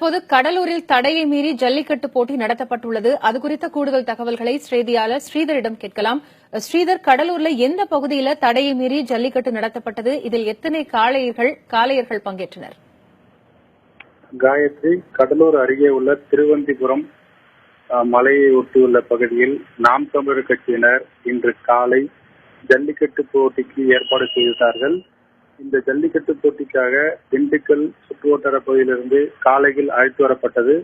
தற்போது கடலூரில் தடையை மீறி ஜல்லிக்கட்டு போட்டி நடத்தப்பட்டுள்ளது. அது குறித்த கூடுதல் தகவல்களை செய்தியாளர் ஸ்ரீதரிடம் கேட்கலாம். ஸ்ரீதர் கடலூர்ல எந்த பகுதியில தடையை மீறி ஜல்லிக்கட்டு நடத்தப்பட்டது? இதில் எத்தனை காளையர்கள் காளையர்கள் பங்கேற்றனர்? காயத்ரி கடலூர் அருகே உள்ள திருவந்திபுரம் மலையை ஒட்டியுள்ள பகுதியில் நாம் தமிழர் கட்சியினர் இன்று காலை ஜல்லிக்கட்டு போட்டிக்கு ஏற்பாடு செய்தார்கள் இந்த ஜல்லிக்கட்டு போட்டிக்காக திண்டுக்கல் சுற்றுவட்டார பகுதியிலிருந்து காளைகள் அழைத்து வரப்பட்டது.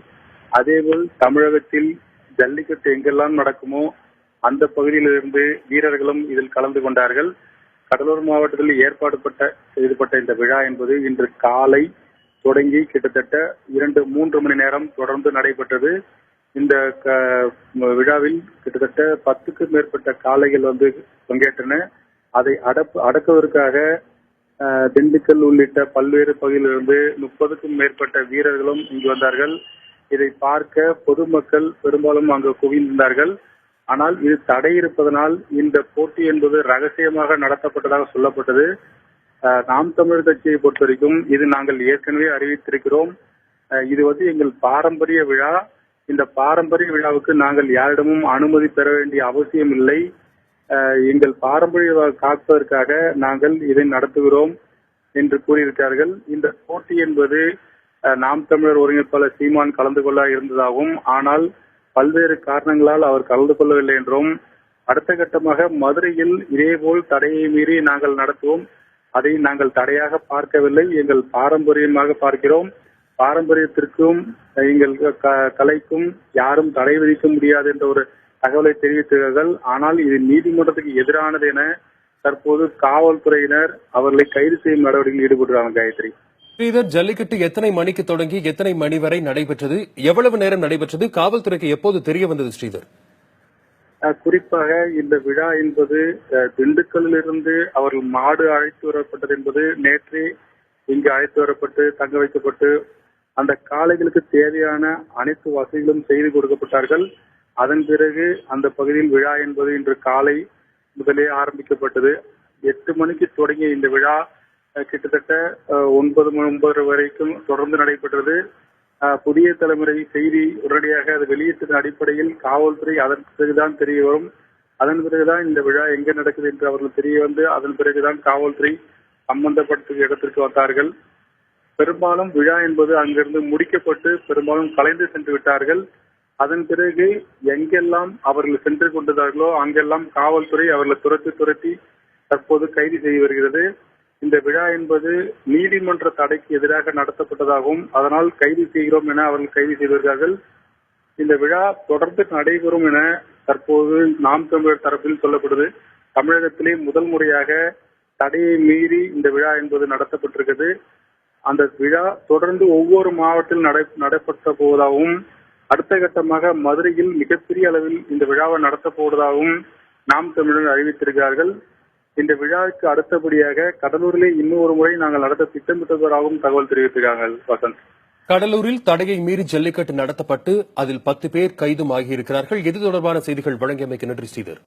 அதேபோல் தமிழகத்தில் ஜல்லிக்கட்டு எங்கெல்லாம் நடக்குமோ அந்த பகுதியிலிருந்து வீரர்களும் இதில் கலந்து கொண்டார்கள். கடலூர் மாவட்டத்தில் ஏற்பாடுபட்ட செய்யப்பட்ட இந்த விழா என்பது இன்று காலை தொடங்கி கிட்டத்தட்ட இரண்டு மூன்று மணி நேரம் தொடர்ந்து நடைபெற்றது. இந்த க- விழாவில் கிட்டத்தட்ட பத்துக்கும் மேற்பட்ட காளைகள் வந்து பங்கேற்றன. அதை அடப்பு அடக்குவதற்காக திண்டுக்கல் உள்ளிட்ட பல்வேறு பகுதியிலிருந்து முப்பதுக்கும் மேற்பட்ட வீரர்களும் இங்கு வந்தார்கள். இதை பார்க்க பொதுமக்கள் பெரும்பாலும் அங்கு குவிந்திருந்தார்கள். ஆனால் இது தடை இருப்பதனால் இந்த போட்டி என்பது ரகசியமாக நடத்தப்பட்டதாக சொல்லப்பட்டது. நாம் தமிழர் கட்சியை பொறுத்த வரைக்கும் இது நாங்கள் ஏற்கனவே அறிவித்திருக்கிறோம். இது வந்து எங்கள் பாரம்பரிய விழா. இந்த பாரம்பரிய விழாவுக்கு நாங்கள் யாரிடமும் அனுமதி பெற வேண்டிய அவசியம் இல்லை. எங்கள் பாரம்பரிய காப்பதற்காக நாங்கள் இதை நடத்துகிறோம் என்று கூறியிருக்கிறார்கள். இந்த போட்டி என்பது நாம் தமிழர் ஒருங்கிணைப்பாளர் சீமான் கலந்து கொள்ள இருந்ததாகவும் ஆனால் பல்வேறு காரணங்களால் அவர் கலந்து கொள்ளவில்லை என்றும் அடுத்த கட்டமாக மதுரையில் இதேபோல் தடையை மீறி நாங்கள் நடத்துவோம். அதை நாங்கள் தடையாக பார்க்கவில்லை. எங்கள் பாரம்பரியமாக பார்க்கிறோம். பாரம்பரியத்திற்கும் எங்கள் க- கலைக்கும் யாரும் தடை விதிக்க முடியாது என்ற ஒரு தகவலை தெரிவித்தார்கள். ஆனால் இது நீதிமன்றத்துக்கு எதிரானது என தற்போது காவல்துறையினர் அவர்களை கைது செய்யும் நடவடிக்கையில் ஈடுபடுறாங்க காயத்ரி. ஸ்ரீதர் ஜல்லிக்கட்டு எத்தனை மணிக்கு தொடங்கி எத்தனை மணி வரை நடைபெற்றது? எவ்வளவு நேரம் நடைபெற்றது? காவல்துறைக்கு எப்போது தெரிய வந்தது ஸ்ரீதர்? குறிப்பாக இந்த விழா என்பது திண்டுக்கல்லிலிருந்து அவர்கள் மாடு அழைத்து வரப்பட்டது என்பது நேற்றே இங்கு அழைத்து வரப்பட்டு தங்க வைக்கப்பட்டு அந்த காளைகளுக்கு தேவையான அனைத்து வசதிகளும் செய்து கொடுக்கப்பட்டார்கள். அதன் பிறகு அந்த பகுதியில் விழா என்பது இன்று காலை முதலே ஆரம்பிக்கப்பட்டது. எட்டு மணிக்கு தொடங்கிய இந்த விழா கிட்டத்தட்ட ஒன்பது மணி ஒன்பது வரைக்கும் தொடர்ந்து நடைபெற்றது. புதிய தலைமுறை செய்தி உடனடியாக அது வெளியிட்டதன் அடிப்படையில் காவல்துறை அதன் பிறகுதான் தெரிய வரும். அதன் பிறகுதான் இந்த விழா எங்க நடக்குது என்று அவர்கள் தெரிய வந்து அதன் பிறகுதான் காவல்துறை சம்பந்தப்பட்ட இடத்திற்கு வந்தார்கள். பெரும்பாலும் விழா என்பது அங்கிருந்து முடிக்கப்பட்டு பெரும்பாலும் கலைந்து சென்று விட்டார்கள். அதன் பிறகு எங்கெல்லாம் அவர்கள் சென்று கொண்டதார்களோ அங்கெல்லாம் காவல்துறை அவர்களை துரத்தி துரத்தி தற்போது கைது செய்து வருகிறது. இந்த விழா என்பது நீதிமன்ற தடைக்கு எதிராக நடத்தப்பட்டதாகவும் அதனால் கைது செய்கிறோம் என அவர்கள் கைது செய்திருக்கிறார்கள் இந்த விழா தொடர்ந்து நடைபெறும் என தற்போது நாம் தமிழர் தரப்பில் சொல்லப்படுது. தமிழகத்திலே முதல் முறையாக தடையை மீறி இந்த விழா என்பது நடத்தப்பட்டிருக்கிறது. அந்த விழா தொடர்ந்து ஒவ்வொரு மாவட்டத்தில் நடை நடைபெற்ற போவதாகவும் அடுத்த கட்டமாக மதுரையில் மிகப்பெரிய அளவில் இந்த விழாவை நடத்த போவதாகவும் நாம் தமிழர் அறிவித்திருக்கிறார்கள். இந்த விழாவுக்கு அடுத்தபடியாக கடலூரிலே இன்னும் ஒரு முறை நாங்கள் நடத்த திட்டமிட்டதாகவும் தகவல் தெரிவித்திருக்காங்க வசந்த். கடலூரில் தடையை மீறி ஜல்லிக்கட்டு நடத்தப்பட்டு அதில் பத்து பேர் கைதும் ஆகியிருக்கிறார்கள். இது தொடர்பான செய்திகள் வழங்கியமைக்கு நன்றி ஸ்ரீதர்.